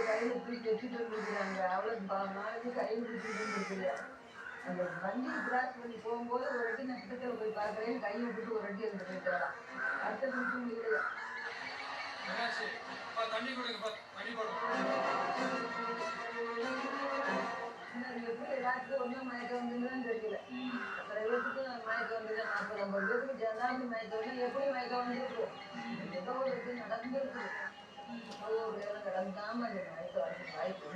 கையில தூக்கி வச்சுட்டு வந்துருக்குறாங்க ப- நாளைக்கு கையில தூக்கிட்டு வந்துருக்குறியா அந்த வண்டி கிராஸ் பண்ணி போகும்போது ஒரு அடி நட்சத்திரத்தில் போய் பார்க்குறேன். கையை விட்டுட்டு ஒரு அடி எடுத்து போயிட்டாலாம் அடுத்த நிமிஷம் முடியலையா என்னாச்சு? அப்பா தண்ணி கொடுங்கப்பா தண்ணி போடுங்க எப்படி எல்லாத்துக்கும் ஒன்றும் மயக்கம் வந்துன்னு தெரியல. அப்புறம் எல்லாத்துக்கும் மயக்கம் வந்தது நாற்பது ஐம்பது பேருக்கு எல்லாருக்கும் மயக்கம் வந்து எப்படி மயக்கம் வந்துருக்கு ஏதோ ஒரு இது வாய்ப்பு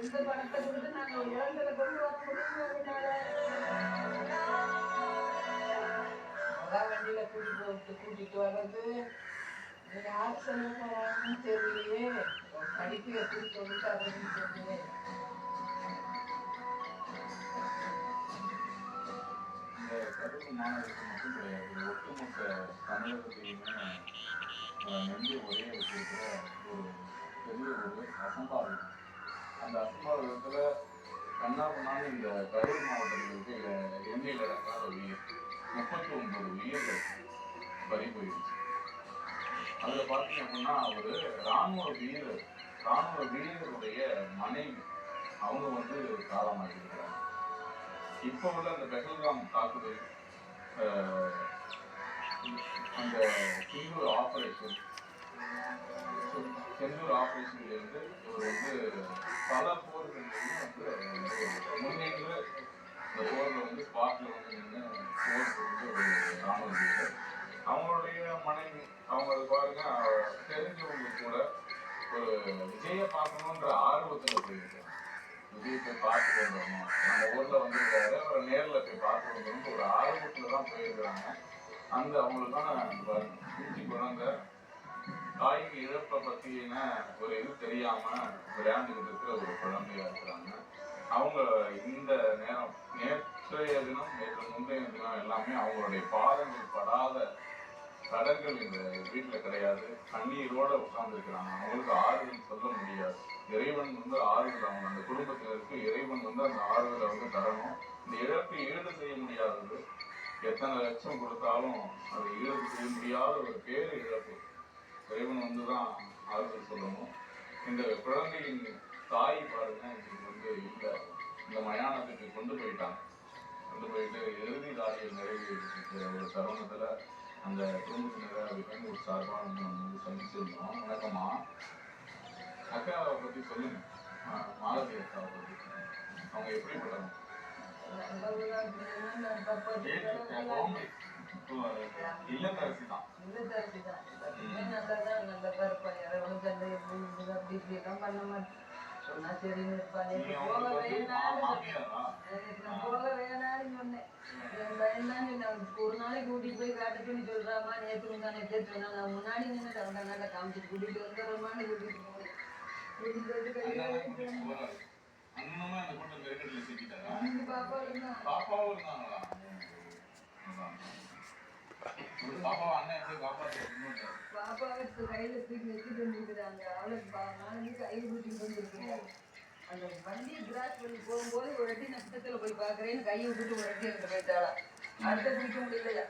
இந்த பணத்தை கொடுத்து நாங்கள் ஒரு கொண்டு வர முடியுமா வண்டியில கூட்டிட்டு கூட்டிட்டு வர்றது. நீ யார் சொன்னாங்கன்னு தெரியலையே. உன் படிப்பு எப்படி அப்படின்னு தெரியலையே மாணவர்களுக்கு மட்டும் கிடையாது. ஒட்டுமொத்த தமிழகத்திலுமே நெஞ்சு ஒரே வச்சிருக்கிற ஒரு பெரிய ஒரு அசம்பாவிதம். அந்த அசம்பாவிதத்துல கண்ணாபுண்ணான்னு இந்த கரூர் மாவட்டத்தில் இருக்க எண்ணெயில் இறக்காத உயிர் முப்பத்தி ஒன்பது உயிர்கள் பறி போயிடுச்சு அதில் பார்த்தீங்க அப்படின்னா ஒரு ராணுவ வீரர் ராணுவ வீரருடைய மனைவி. அவங்க வந்து காலமாகியிருக்கிறாங்க இப்போ உள்ள அந்த பெஹல்காம் தாக்குதல் அந்த சிந்தூர் ஆப்ரேஷன் செந்தூர் ஆப்ரேஷன்லேருந்து ஒரு வந்து பல போர்கள்லையும் வந்து அவர் இந்த போரில் வந்து பாட்டில் வந்து நின்று போர் வந்து ஒரு ராணுவ வீரர் அவங்களுடைய மனைவி அவங்க பாருங்க தெரிஞ்சவங்க கூட ஒரு விஜய பார்க்கணுன்ற ஆர்வத்தில் போயிருக்காங்க விஜயத்தை போய் பார்த்துட்டு ஊரில் நம்ம ஊர்ல அவரை பார்க்கறது போய் ஒரு ஆர்வத்துல தான் போயிருக்கிறாங்க. அந்த அவங்களுக்கான அந்த குஞ்சு குழந்தை தாய்க்கு இழப்பை பத்தின ஒரு இது தெரியாம விளையாண்டுக்கிட்டு இருக்கிற ஒரு குழந்தையா இருக்கிறாங்க. அவங்க இந்த நேரம் நேற்றைய தினம் நேற்று முந்தைய தினம் எல்லாமே அவங்களுடைய பாதங்கள் படாத கடல்கள் இந்த வீட்டுல கிடையாது. கண்ணீரோட உட்கார்ந்துருக்கிறாங்க. அவங்களுக்கு ஆறுதல் சொல்ல முடியாது. இறைவன் வந்து ஆறுதல் அவங்க அந்த குடும்பத்தினருக்கு இறைவன் வந்து அந்த ஆறுதலை வந்து தரணும். இந்த இழப்பை ஈடு செய்ய முடியாதது. எத்தனை லட்சம் கொடுத்தாலும் அதை ஈடு செய்ய முடியாத ஒரு பேரு இழப்பு. இறைவன் வந்து தான் ஆறுதல் சொல்லணும். இந்த குழந்தையின் தாய் பாருங்க வந்து இல்லை இந்த மயானத்துக்கு கொண்டு போயிட்டாங்க. கொண்டு போயிட்டு இறுதி காரியம் நிறைவேறிட்டு ஒரு தருணத்துல அந்த குடும்பத்தினரை விபங்கூர் சார்பாக ஒரு நம்ம வந்து சந்திச்சிருந்தோம். வணக்கம்மா. அக்காவை பத்தி சொல்லுங்க. மாலதி அக்காவை பத்தி அவங்க எப்படிப்பட்டவங்க? இல்லத்தரசி தான் இல்லத்தரசி தான். எப்பவுமே நல்லதான், நல்ல கருப்பா, எவனும் சண்டை அப்படி இப்படி எல்லாம் பண்ண மாட்டேன். சொன்னா போக போக சொன்னேன். என் பையன் தான் ஒரு நாளைக்கு கூட்டிட்டு போய் காட்ட சொல்லி சொல்றாம்மா, நேத்து நான் முன்னாடி நின்று அவங்க நல்லா காமிச்சிட்டு கூட்டிட்டு வந்துடுறேம்மான்னு கூட்டிட்டு போனேன். கூட்டிட்டு தூ- கையில தூக்கி வச்சுட்டு வந்துருக்குறாங்க. அவளுக்கு பா- நாளைக்கு கையில் தூக்கிட்டு வந்துருக்குறாங்க அந்த வண்டி கிராஸ் பண்ணி போகும்போது ஒரு நட்சத்திரத்துல போய் பாக்குறேன்னு கையை விட்டுட்டு ஒரு எடுத்து போயிட்டாளா. அடுத்த பிடிக்க முடியலையா